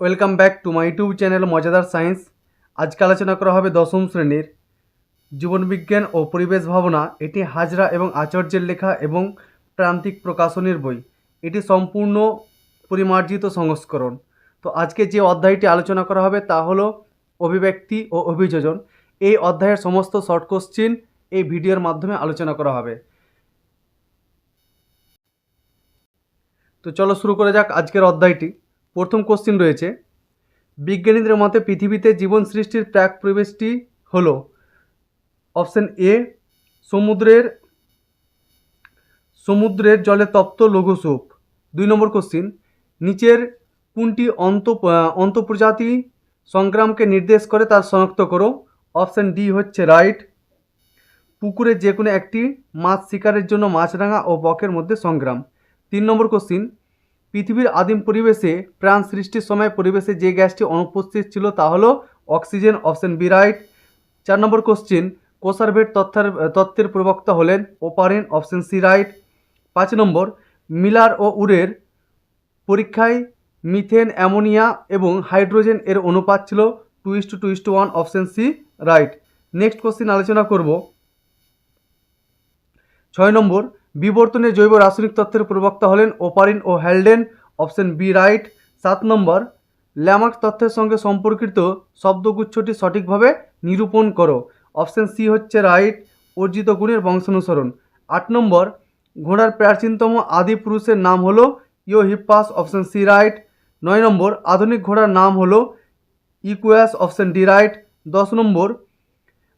Welcome back to my YouTube channel মজাদার science. আজকে আলোচনা করা হবে দশম শ্রেণির জীবনবিজ্ঞান ও পরিবেশ ভাবনা। এটি হাজরা এবং আচার্যের লেখা এবং প্রান্তিক প্রকাশনীর বই। এটি সম্পূর্ণ পরিমার্জিত সংস্করণ। তো আজকে যে অধ্যায়টি আলোচনা করা হবে তা হলো অভিব্যক্তি ও অভিযোজন। এই অধ্যায়ের সমস্ত শর্ট কোশ্চিন এই ভিডিওর মাধ্যমে আলোচনা করা হবে। তো চলো শুরু করা যাক আজকের অধ্যায়টি। প্রথম কোশ্চিন রয়েছে। বিজ্ঞানীদের মতে পৃথিবীতে জীবন সৃষ্টির প্রাক পরিবেশটি হল অপশন এ সমুদ্রের সমুদ্রের জলে তপ্ত লঘু স্যুপ দুই নম্বর কোশ্চিন নিচের কোনটি অন্ত অন্তঃপ্রজাতি সংগ্রামকে নির্দেশ করে তার শনাক্ত করো? অপশন ডি হচ্ছে রাইট পুকুরে যে কোনো একটি মাছ শিকারের জন্য মাছরাঙা ও বকের মধ্যে সংগ্রাম। তিন নম্বর কোশ্চিন পৃথিবীর আদিম পরিবেশে প্রাণ সৃষ্টির সময় পরিবেশে যে গ্যাসটি অনুপস্থিত ছিল তা হলো অক্সিজেন অপশন বি রাইট। চার নম্বর কোশ্চিন, কোসারভেট তথ্যের, তত্ত্বের প্রবক্তা হলেন ওপারেন অপশন সি রাইট। পাঁচ নম্বর, মিলার ও উরের পরীক্ষায় মিথেন, অ্যামোনিয়া এবং হাইড্রোজেন এর অনুপাত ছিল two is two two is two one option C right. Next question আলোচনা করব। ছয় নম্বর বিবর্তনের জৈব রাসায়নিক তত্ত্বের প্রবক্তা হলেন ওপারিন ও হ্যালডেন অপশন বি রাইট। সাত নম্বর, ল্যামার্ক তত্ত্বের সঙ্গে সম্পর্কিত শব্দগুচ্ছটি সঠিকভাবে নিরূপণ করো। অপশন সি হচ্ছে রাইট, অর্জিত গুণের বংশানুসরণ। আট নম্বর, ঘোড়ার প্রাচীনতম আদি পুরুষের নাম হলো ইও হিপ্পাস অপশন সি রাইট। নয় নম্বর, আধুনিক ঘোড়ার নাম হলো ইকুয়াস, অপশন ডি রাইট। দশ নম্বর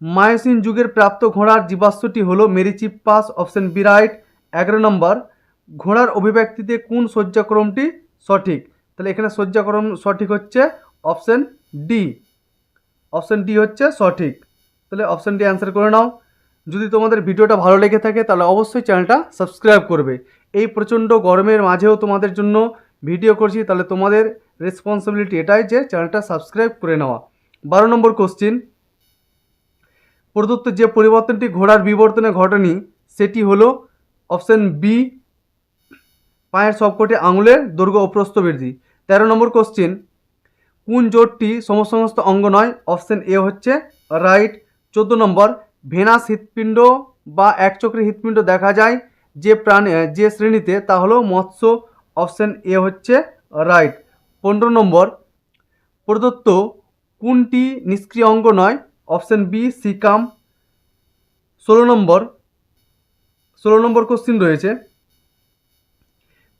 মায়োসিন যুগের প্রাপ্ত ঘোড়ার জীবাশ্মটি হলো মেরিচিপ্পাস অপশন বি রাইট। এগারো নম্বর, ঘোড়ার অভিব্যক্তিতে কোন শয্যাক্রমটি সঠিক? তাহলে এখানে শয্যাক্রম সঠিক হচ্ছে অপশন ডি। অপশন ডি হচ্ছে সঠিক। তাহলে অপশন ডি অ্যান্সার করে নাও। যদি তোমাদের ভিডিওটা ভালো লেগে থাকে, তাহলে অবশ্যই চ্যানেলটা সাবস্ক্রাইব করবে। এই প্রচণ্ড গরমের মাঝেও তোমাদের জন্য ভিডিও করছি, তাহলে তোমাদের রেসপন্সিবিলিটি এটাই যে চ্যানেলটা সাবস্ক্রাইব করে নেওয়া। বারো নম্বর কোশ্চিন প্রদত্ত যে পরিবর্তনটি ঘোড়ার বিবর্তনে ঘটেনি, সেটি হলো অপশন বি পায়ের সবকটি আঙুলের দৈর্ঘ্য ও প্রস্থ বৃদ্ধি। তেরো নম্বর কোশ্চিন কোন জোটটি সমসমস্ত অঙ্গ নয়? অপশন এ হচ্ছে রাইট চোদ্দ নম্বর, ভেনাস হৃৎপিণ্ড বা একচক্রী হৃৎপিণ্ড দেখা যায় যে প্রাণী, যে শ্রেণীতে, তা হলো মৎস্য। অপশন এ হচ্ছে রাইট পনেরো নম্বর, প্রদত্ত কোনটি নিষ্ক্রিয় অঙ্গ নয়? অপশন বি সিকাম ষোলো নম্বর। ষোলো নম্বর কোশ্চিন রয়েছে।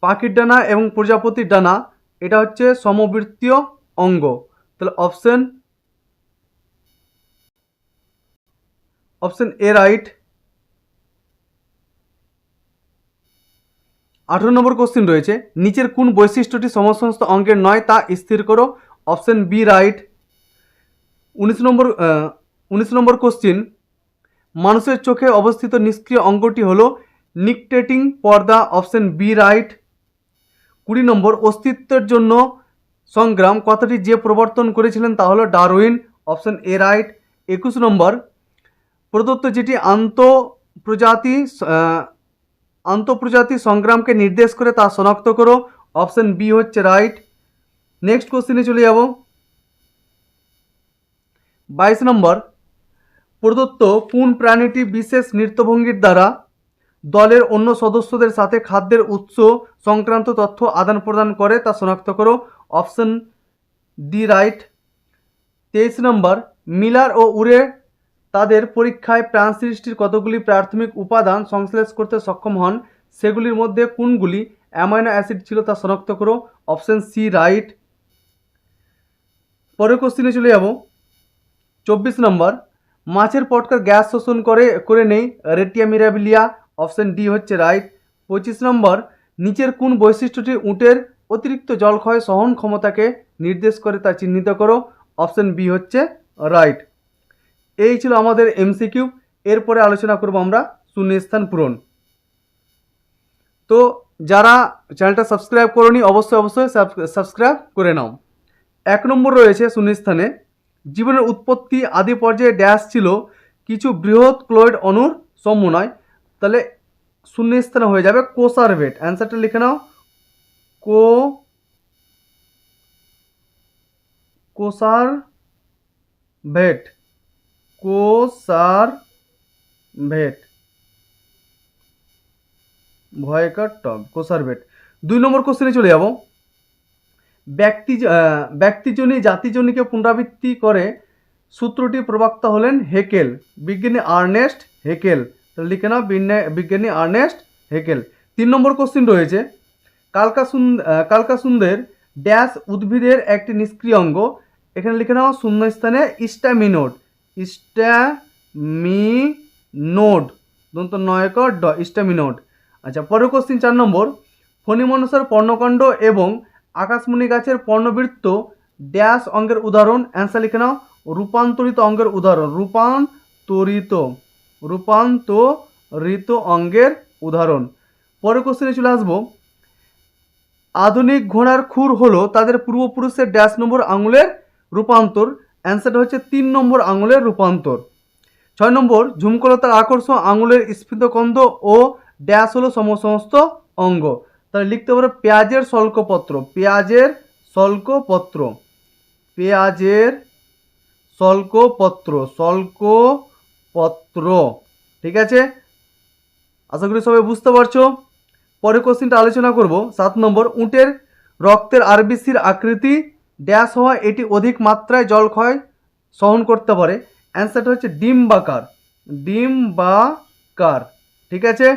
পাখির ডানা এবং প্রজাপতির ডানা, এটা হচ্ছে সমবৃত্তীয় অঙ্গ। তাহলে অপশন অপশন এ রাইট আঠেরো নম্বর কোশ্চিন রয়েছে। নিচের কোন বৈশিষ্ট্যটি সমস্ত অঙ্গের নয় তা স্থির করো। অপশন বি রাইট উনিশ নম্বর উনিশ নম্বর কোশ্চিন মানুষের চোখে অবস্থিত নিষ্ক্রিয় অঙ্গটি হলো নিকটেটিং পর্দা অপশন বি রাইট কুড়ি নম্বর, অস্তিত্বের জন্য সংগ্রাম, কথাটি যে প্রবর্তন করেছিলেন তা হলো ডারউইন অপশন এ রাইট একুশ নম্বর, প্রদত্ত যেটি আন্তঃপ্রজাতি আন্তঃপ্রজাতি সংগ্রামকে নির্দেশ করে তা শনাক্ত করো অপশন বি হচ্ছে রাইট নেক্সট কোশ্চেনে চলে যাব। বাইশ নম্বর প্রদত্ত কোন প্রাণীটি বিশেষ নৃত্যভঙ্গির দ্বারা দলের অন্য সদস্যদের সাথে খাদ্যের উৎস সংক্রান্ত তথ্য আদান প্রদান করে তা শনাক্ত করো। Option D right. তেইশ নম্বর, মিলার ও উরে তাদের পরীক্ষায় প্রাণ সৃষ্টির কতগুলি প্রাথমিক উপাদান সংশ্লেষ করতে সক্ষম হন, সেগুলির মধ্যে কোনগুলি অ্যামাইনো অ্যাসিড ছিল তা শনাক্ত করো। Option C right. পরের কোশ্চিনে চলে যাব। চব্বিশ নম্বর মাছের পটকার গ্যাস শোষণ করে করে নেই। রেটিয়া মিরাবিলিয়া, অপশন ডি হচ্ছে রাইট। পঁচিশ নম্বর, নিচের কোন বৈশিষ্ট্যটি উটের অতিরিক্ত জলক্ষয় সহন ক্ষমতাকে নির্দেশ করে তা চিহ্নিত করো? অপশন বি হচ্ছে রাইট। এই ছিল আমাদের এমসিকিউ এরপরে আলোচনা করব আমরা শূন্যস্থান পূরণ। তো যারা চ্যানেলটা সাবস্ক্রাইব করনি, অবশ্যই অবশ্যই সাবস্ক্রাইব করে নাও। এক নম্বর রয়েছে শূন্যস্থানে। জীবনের উৎপত্তি আদি পর্যায়ে ড্যাশ ছিল কিছু বৃহৎ ক্লোয়েড অণুর সমন্বয়। তাহলে শূন্য স্থানে হয়ে যাবে কোসারভেট। অ্যান্সারটা লিখে নাও। কো কোসার ভেট কোসার ভেট ভয়কার টব কোসার ভেট দুই নম্বর কোশ্চেনে চলে যাব। ব্যক্তি ব্যক্তিজনী জাতিজনীকে পুনরাবৃত্তি করে সূত্রটি প্রবক্তা হলেন হেকেল। বিজ্ঞানী আর্নেস্ট হেকেল। লিখে নাও বিজ্ঞা- বিজ্ঞানী আর্নেস্ট হেকেল। তিন নম্বর কোশ্চিন রয়েছে। কালকাসুন কালকাসুন্দের ড্যাশ উদ্ভিদের একটি নিষ্ক্রিয় অঙ্গ। এখানে লিখে নাও, শূন্যস্থানে স্ট্যামিনোড স্ট্যামিনোড দন্ত নয়কর ড স্ট্যামিনোড আচ্ছা পরের কোশ্চিন চার নম্বর। ফণিমনসার পর্ণকাণ্ড এবং আকাশমণি গাছের পর্ণবৃত্ত ড্যাশ অঙ্গের উদাহরণ। অ্যান্সার লিখে নাও। রূপান্তরিত অঙ্গের উদাহরণ। রূপান্তরিত। রূপান্তরিত অঙ্গের উদাহরণ। পরের কোশ্চেনে চলে আসব। আধুনিক ঘোড়ার খুর হলো তাদের পূর্বপুরুষের ড্যাশ নম্বর আঙুলের রূপান্তর। অ্যান্সারটা হচ্ছে তিন নম্বর আঙুলের রূপান্তর। ছয় নম্বর, ঝুমকলতার আকর্ষণ আঙুলের স্ফীতকন্দ ও ড্যাশ হলো সমসমস্ত অঙ্গ। তাহলে লিখতে পারো পেঁয়াজের শল্কপত্র পেঁয়াজের শল্কপত্র পেঁয়াজের শল্কপত্র শল্কপত্র ঠিক আছে? আশা করি সবাই বুঝতে পারছ? পরে কোশ্চিনটা আলোচনা করব। সাত নম্বর, উটের রক্তের আরবিসির আকৃতি ড্যাশ হওয়া এটি অধিক মাত্রায় জল ক্ষয় সহন করতে পারে। অ্যান্সারটা হচ্ছে ডিম্বাকার ডিম্বাকার, ঠিক আছে?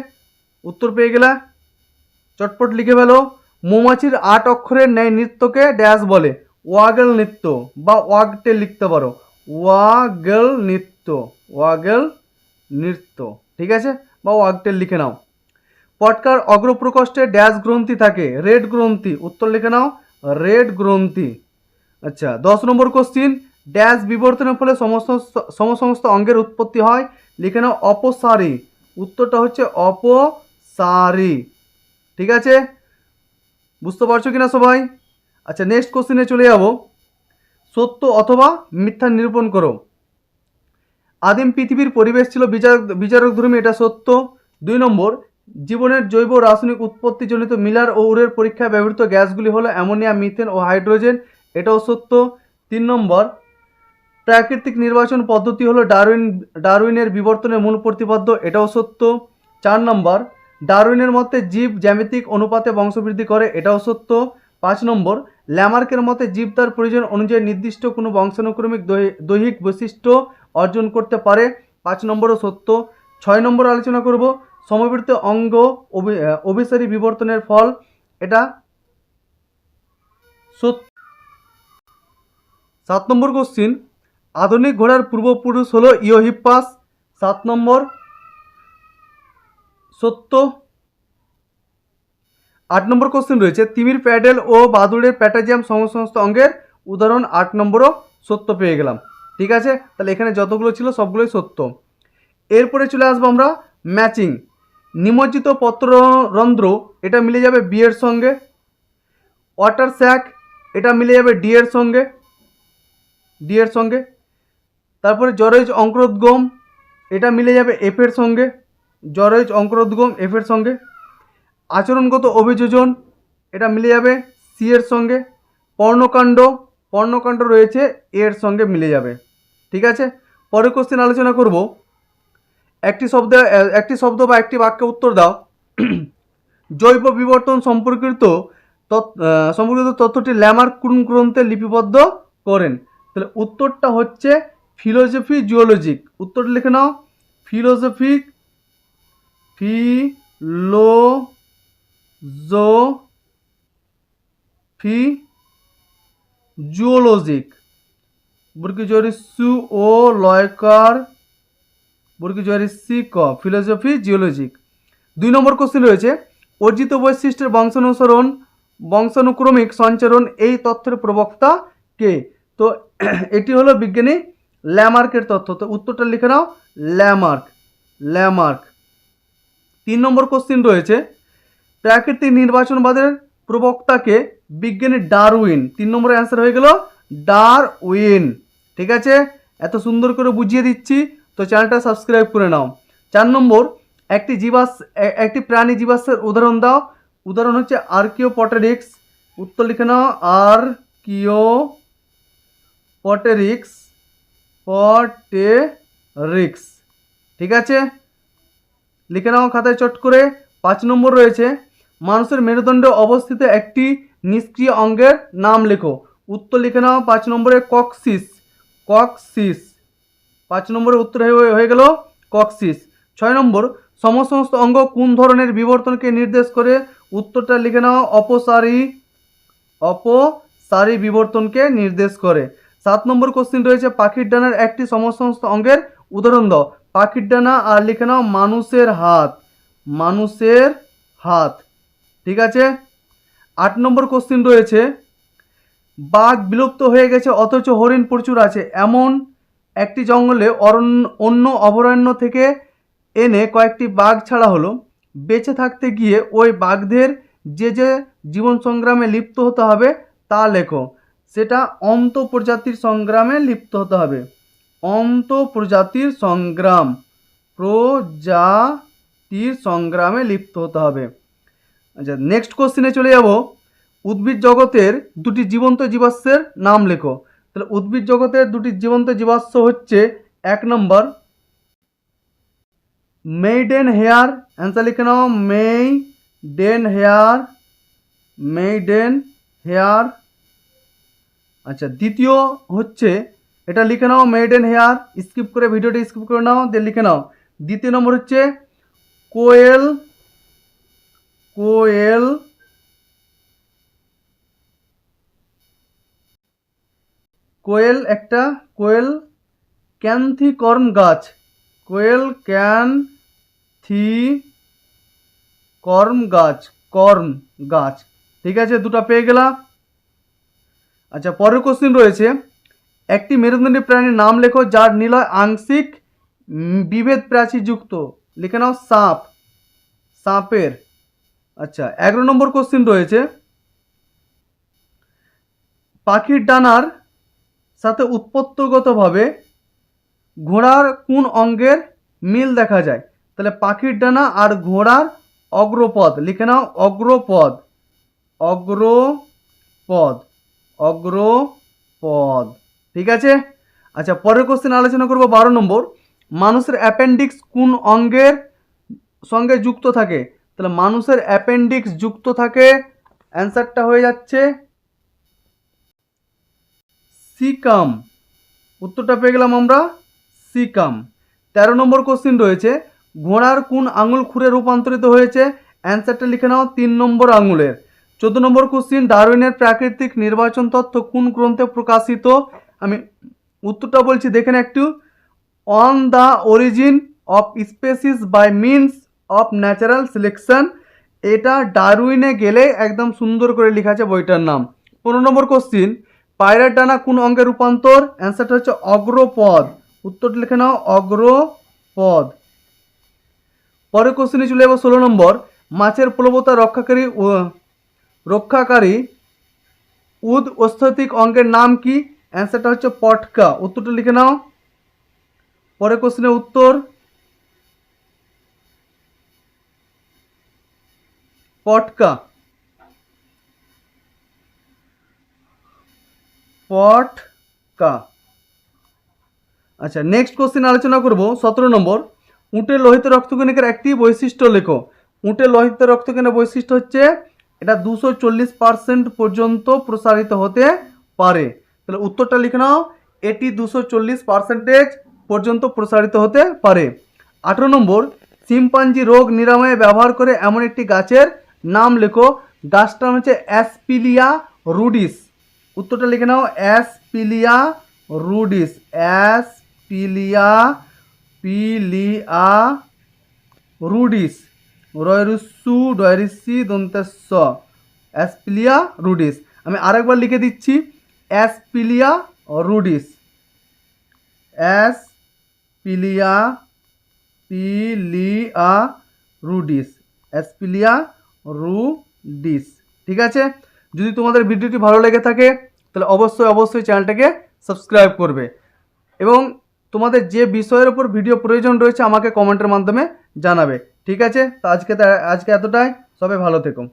উত্তর পেয়ে গেলা? চটপট লিখে ফেলো। মৌমাছির আট অক্ষরের ন্যায় নৃত্যকে ড্যাশ বলে। ওয়াগেল নৃত্য বা ওয়াগটেল লিখতে পারো। ওয়াগেল নৃত্য ওয়াগেল নৃত্য, ঠিক আছে? বা ওয়াগটেল লিখে নাও। পটকার অগ্রপ্রকোষ্ঠে ড্যাশ গ্রন্থি থাকে। রেড গ্রন্থি, উত্তর লিখে নাও। রেড গ্রন্থি আচ্ছা দশ নম্বর কোশ্চিন ড্যাশ বিবর্তনের ফলে সমস্ত সমস্ত অঙ্গের উৎপত্তি হয়। লিখে নাও, অপসারী, উত্তরটা হচ্ছে অপসারী। ঠিক আছে? বুঝতে পারছ কিনা সবাই? আচ্ছা নেক্সট কোশ্চিনে চলে যাব। সত্য অথবা মিথ্যা নিরূপণ করো। আদিম পৃথিবীর পরিবেশ ছিল বিচারক বিচারক ধর্মী, এটা সত্য। দুই নম্বর, জীবনের জৈব রাসায়নিক উৎপত্তিজনিত মিলার ও উরের পরীক্ষায় ব্যবহৃত গ্যাসগুলি হলো অ্যামোনিয়া, মিথেন ও হাইড্রোজেন, এটাও সত্য। তিন নম্বর, প্রাকৃতিক নির্বাচন পদ্ধতি হলো ডারউইন, ডারউইনের বিবর্তনের মূল প্রতিপাদ্য, এটাও সত্য। চার নম্বর ডারউইনের মতে জীব জ্যামিতিক অনুপাতে বংশবৃদ্ধি করে, এটাও সত্য। পাঁচ নম্বর, ল্যামার্কের মতে জীব তার প্রয়োজন অনুযায়ী নির্দিষ্ট কোনো বংশানুক্রমিক দৈহিক বৈশিষ্ট্য অর্জন করতে পারে। পাঁচ নম্বরও সত্য। ছয় নম্বর আলোচনা করব, সমবৃত্ত অঙ্গ অভি- অভিসারী বিবর্তনের ফল। এটা সত্য সাত নম্বর কোশ্চিন আধুনিক ঘোড়ার পূর্বপুরুষ হলো ইয়োহিপ্পাস। সাত নম্বর সত্য। আট নম্বর কোশ্চেন রয়েছে, তিমির প্যাডেল ও বাদুড়ের প্যাটাজিয়াম সমস্ত অঙ্গের উদাহরণ আট নম্বরও সত্য পেয়ে গেলাম। ঠিক আছে? তাহলে এখানে যতগুলো ছিল সবগুলোই সত্য। এরপরে চলে আসব আমরা ম্যাচিং। নিমজ্জিত পত্ররন্ধ্র, এটা মিলে যাবে বিয়ের সঙ্গে। ওয়াটার স্যাক, এটা মিলে যাবে ডি এর সঙ্গে। ডি এর সঙ্গে। তারপরে জরেজ অঙ্কুরোদ্গম, এটা মিলে যাবে এফের সঙ্গে। জরেজ অঙ্কুরোদ্গম এফ এর সঙ্গে। আচরণগত অভিযোজন, এটা মিলে যাবে সি এর সঙ্গে। পর্ণকাণ্ড পর্ণকাণ্ড রয়েছে এ এর সঙ্গে মিলে যাবে। ঠিক আছে? পরের কোশ্চেন আলোচনা করব। একটি শব্দ একটি শব্দ বা একটি বাক্যে উত্তর দাও। জৈব বিবর্তন সম্পর্কিত সম্পর্কিত তথ্যটি ল্যামার কোন গ্রন্থে লিপিবদ্ধ করেন? তাহলে উত্তরটা হচ্ছে ফিলোসফি জিওলজিক উত্তরটা লিখে নাও। ফিলোসফিক ফিলো জো ফি জুওলজিক বুর্কিজরি সু ও লয়কার বুর্কিজরি সি ক ফিলোসফি জিওলজিক দুই নম্বর কোশ্চেন রয়েছে, অর্জিত বৈশিষ্ট্যের বংশানুসরণ, বংশানুক্রমিক সঞ্চরণ এই তথ্যের প্রবক্তা কে? তো এটি হলো বিজ্ঞানী ল্যামার্কের তথ্য। তো উত্তরটা লিখে নাও ল্যামার্ক ল্যামার্ক তিন নম্বর কোশ্চিন রয়েছে, প্রাকৃতিক নির্বাচনবাদের প্রবক্তাকে বিজ্ঞানী ডারউইন, তিন নম্বরের অ্যান্সার হয়ে গেল ডারউইন। ঠিক আছে? এত সুন্দর করে বুঝিয়ে দিচ্ছি, তো চ্যানেলটা সাবস্ক্রাইব করে নাও। চার নম্বর, একটি এ- একটি প্রাণী জীবাশ্মের উদাহরণ দাও। উদাহরণ হচ্ছে আর্কিওপটেরিক্স। উত্তর লিখে নাও আর্কিও পটেরিক্স পটেরিক্স। ঠিক আছে? লিখে নাও খাতায় চট করে। পাঁচ নম্বর রয়েছে, মানুষের মেরুদণ্ডে অবস্থিত একটি নিষ্ক্রিয় অঙ্গের নাম লেখো। উত্তর লিখে নাও, পাঁচ নম্বরে কক্সিস কক্সিস। পাঁচ নম্বরের উত্তর হয়ে গেল কক্সিস। ছয় নম্বর সমস্ত অঙ্গ কোন ধরনের বিবর্তনকে নির্দেশ করে? উত্তরটা লিখে নাও, অপসারী অপসারী বিবর্তনকে নির্দেশ করে। সাত নম্বর কোশ্চিন রয়েছে, পাখির ডানার একটি সমসমস্ত অঙ্গের উদাহরণ দাও। পাখির ডানা আর লিখে নাও মানুষের হাত মানুষের হাত, ঠিক আছে? আট নম্বর কোশ্চিন রয়েছে, বাঘ বিলুপ্ত হয়ে গেছে অথচ হরিণ প্রচুর আছে, এমন একটি জঙ্গলে অরণ্য, অন্য অভয়ারণ্য থেকে এনে কয়েকটি বাঘ ছাড়া হলো। বেঁচে থাকতে গিয়ে ওই বাঘদের যে যে জীবন সংগ্রামে লিপ্ত হতে হবে তা লেখো। সেটা অন্ত প্রজাতির সংগ্রামে লিপ্ত হতে হবে। অন্ত প্রজাতির সংগ্রাম। প্রজাতির সংগ্রামে লিপ্ত হতে হবে। আচ্ছা নেক্সট কোশ্চেনে চলে যাব। উদ্ভিদ জগতের দুটি জীবন্ত জীবাশ্মের নাম লেখো। তাহলে উদ্ভিদ জগতের দুটি জীবন্ত জীবাশ্ম হচ্ছে এক নম্বর মেইডেন হেয়ার অ্যান্সার লিখে নাও, মেইডেন হেয়ার মেইডেন হেয়ার। আচ্ছা দ্বিতীয় হচ্ছে এটা লিখে নাও মেইডেন হেয়ার স্কিপ করে ভিডিওটা স্কিপ করে নাও দিয়ে লিখে নাও। দ্বিতীয় নম্বর হচ্ছে, কোয়েল কোয়েল কোয়েল একটা, কোয়েল ক্যান্থিকর্ম গাছ। কোয়েল ক্যান থি কর্ম গাছ কর্ম গাছ। ঠিক আছে, দুটো পেয়ে গেলাম আচ্ছা পরের কোশ্চিন রয়েছে একটি মেরুদণ্ডী প্রাণীর নাম লেখো যার নিলয় আংশিক বিভেদ প্রাচীযুক্ত লিখে নাও সাপ। সাপের। আচ্ছা এগারো নম্বর কোশ্চিন রয়েছে। পাখির ডানার সাথে উৎপত্তগতভাবে ঘোড়ার কোন অঙ্গের মিল দেখা যায়? তাহলে পাখির ডানা আর ঘোড়ার অগ্রপদ লিখে নাও অগ্রপদ অগ্রপদ অগ্রপদ ঠিক আছে? আচ্ছা পরের কোশ্চেন আলোচনা করব বারো নম্বর। মানুষের অ্যাপেন্ডিক্স কোন অঙ্গের সঙ্গে যুক্ত থাকে? তাহলে মানুষের অ্যাপেন্ডিক্স যুক্ত থাকে অ্যান্সারটা হয়ে যাচ্ছে সিকাম উত্তরটা পেয়ে গেলাম আমরা সিকাম তেরো নম্বর কোশ্চিন রয়েছে, ঘোড়ার কোন আঙুল খুঁড়ে রূপান্তরিত হয়েছে? অ্যান্সারটা লিখে নাও, তিন নম্বর আঙুলের। চোদ্দ নম্বর কোশ্চিন ডারউইনের প্রাকৃতিক নির্বাচন তত্ত্ব কোন গ্রন্থে প্রকাশিত? আমি উত্তরটা বলছি, দেখেন একটু। On the origin of species by means of natural selection এটা ডারউইনে গেলে একদম সুন্দর করে লেখা আছে বইটার নাম। পনেরো নম্বর কোশ্চিন পায়রার ডানা কোন অঙ্গে রূপান্তর? অ্যান্সারটা হচ্ছে অগ্রপদ। উত্তরটা লিখে নাও, অগ্রপদ। পরের কোশ্চেনে চলে যাব ষোলো নম্বর। মাছের প্লবতা রক্ষাকারী রক্ষাকারী উদ অস্থিক অঙ্গের নাম কি? অ্যান্সারটা হচ্ছে পটকা। উত্তরটা লিখে নাও। পরের কোশ্চেনের উত্তর। পটকা। পটকা। আচ্ছা নেক্সট কোশ্চেন আলোচনা করব। সতেরো নম্বর। উটের লোহিত রক্তকণিকার একটি বৈশিষ্ট্য লেখো। উটের লোহিত রক্তকণিকার বৈশিষ্ট্য হচ্ছে, এটা দুশো চল্লিশ পার্সেন্ট পর্যন্ত প্রসারিত হতে পারে। তাহলে উত্তরটা লিখে নাও, এটি দুশো চল্লিশ পার্সেন্টেজ পর্যন্ত প্রসারিত হতে পারে। আঠেরো নম্বর সিম্পাঞ্জি রোগ নিরাময়ে ব্যবহার করে এমন একটি গাছের নাম লেখো, গাছটার হচ্ছে অ্যাসপিলিয়া রুডিস। উত্তরটা লিখে নাও, অ্যাসপিলিয়া রুডিস, অ্যাসপিলিয়া পিলিয়া রুডিস। রয়রুসু ডয়রিসি দন্তেস্ব, অ্যাসপিলিয়া রুডিস। আমি আরেকবার লিখে দিচ্ছি। অ্যাসপিলিয়া রুডিস অ্যাসপিলিয়া পিলিয়া রুডিস অ্যাসপিলিয়া রুডিস ঠিক আছে? যদি তোমাদের ভিডিওটি ভালো লেগে থাকে, তাহলে অবশ্যই অবশ্যই চ্যানেলটাকে সাবস্ক্রাইব করবে। এবং তোমাদের যে বিষয়ের উপর ভিডিও প্রয়োজন রয়েছে, আমাকে কমেন্টের মাধ্যমে জানাবে। ঠিক আছে? তো আজকে আজকে এতটাই। সবাই ভালো থেকো।